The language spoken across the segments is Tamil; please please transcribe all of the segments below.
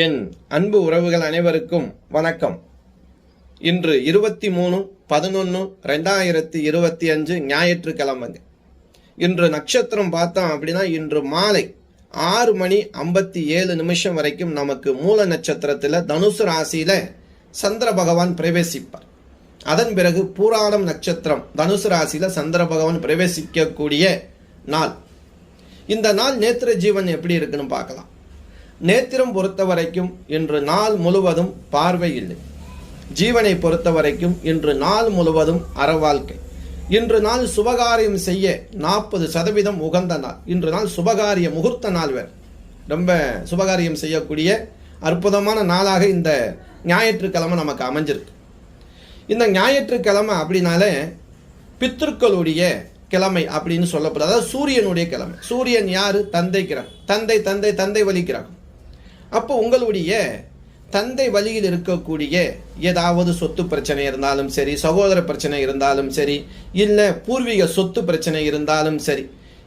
என் அன்பு உறவுகள் அனைவருக்கும் வணக்கம். இன்று இருபத்தி மூணு பதினொன்று ரெண்டாயிரத்தி இருபத்தி அஞ்சு ஞாயிற்றுக்கிழமைங்க. இன்று நட்சத்திரம் பார்த்தோம் அப்படின்னா இன்று மாலை ஆறு மணி ஐம்பத்தி ஏழு நிமிஷம் வரைக்கும் நமக்கு மூல நட்சத்திரத்தில் தனுசு ராசியில் சந்திர பகவான் பிரவேசிப்பார். அதன் பிறகு பூராடம் நட்சத்திரம் தனுசு ராசியில் சந்திர பகவான் பிரவேசிக்கக்கூடிய நாள். இந்த நாள் நேத்திர ஜீவன் எப்படி இருக்குன்னு பார்க்கலாம். நேத்திரம் பொறுத்த வரைக்கும் இன்று நாள் முழுவதும் பார்வை இல்லை ஜீவனை பொறுத்த வரைக்கும் இன்று நாள் முழுவதும் அறவாழ்க்கை. இன்று நாள் சுபகாரியம் செய்ய நாற்பது சதவீதம் உகந்த நாள். இன்று நாள் சுபகாரிய முகூர்த்த நாள் வேறு. ரொம்ப சுபகாரியம் செய்யக்கூடிய அற்புதமான நாளாக இந்த ஞாயிற்றுக்கிழமை நமக்கு அமைஞ்சிருக்கு. இந்த ஞாயிற்றுக்கிழமை அப்படின்னாலே பித்திருக்களுடைய கிழமை அப்படின்னு சொல்லப்படுது. அதாவது சூரியனுடைய கிழமை. சூரியன் யார்? தந்தை கிரகம் தந்தை தந்தை தந்தை வழி அப்போ உங்களுடைய தந்தை வழியில் இருக்கக்கூடிய ஏதாவது சொத்து பிரச்சனை இருந்தாலும் சரி சகோதர பிரச்சனை இருந்தாலும் சரி இல்லை பூர்வீக சொத்து பிரச்சனை இருந்தாலும் சரி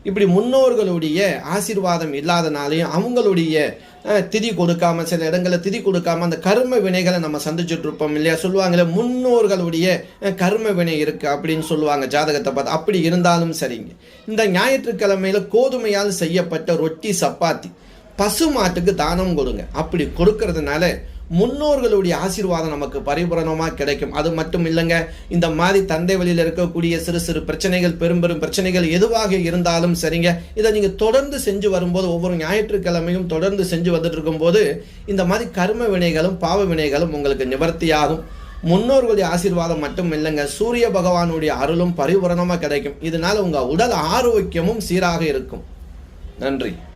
இப்படி முன்னோர்களுடைய ஆசீர்வாதம் இல்லாதனாலையும் அவங்களுடைய திதி கொடுக்காம சில இடங்களில் திதி கொடுக்காம அந்த கர்ம வினைகளை நம்ம சந்திச்சுட்டு இருப்போம் இல்லையா? சொல்லுவாங்களே முன்னோர்களுடைய கர்ம வினை இருக்குது அப்படின்னு சொல்லுவாங்க ஜாதகத்தை பார்த்து. அப்படி இருந்தாலும் சரிங்க. இந்த ஞாயிற்றுக்கிழமையில் கோதுமையால் செய்யப்பட்ட ரொட்டி சப்பாத்தி. பசு மாட்டுக்கு தானம் கொடுங்க. அப்படி கொடுக்கறதுனால முன்னோர்களுடைய ஆசீர்வாதம் நமக்கு பரிபூரணமாக கிடைக்கும். அது மட்டும் இல்லைங்க இந்த மாதிரி தந்தை வழியில் இருக்கக்கூடிய சிறு சிறு பிரச்சனைகள் பெரும் பெரும் பிரச்சனைகள் எதுவாக இருந்தாலும் சரிங்க. இதை நீங்கள் தொடர்ந்து செஞ்சு வரும்போது ஒவ்வொரு ஞாயிற்றுக்கிழமையும் தொடர்ந்து செஞ்சு வந்துட்டு இருக்கும்போது இந்த மாதிரி கர்ம வினைகளும் பாவ வினைகளும் உங்களுக்கு நிவர்த்தியாகும். முன்னோர்களுடைய ஆசீர்வாதம் மட்டும் இல்லைங்க சூரிய பகவானுடைய அருளும் பரிபூரணமாக கிடைக்கும். இதனால் உங்கள் உடல் ஆரோக்கியமும் சீராக இருக்கும். நன்றி.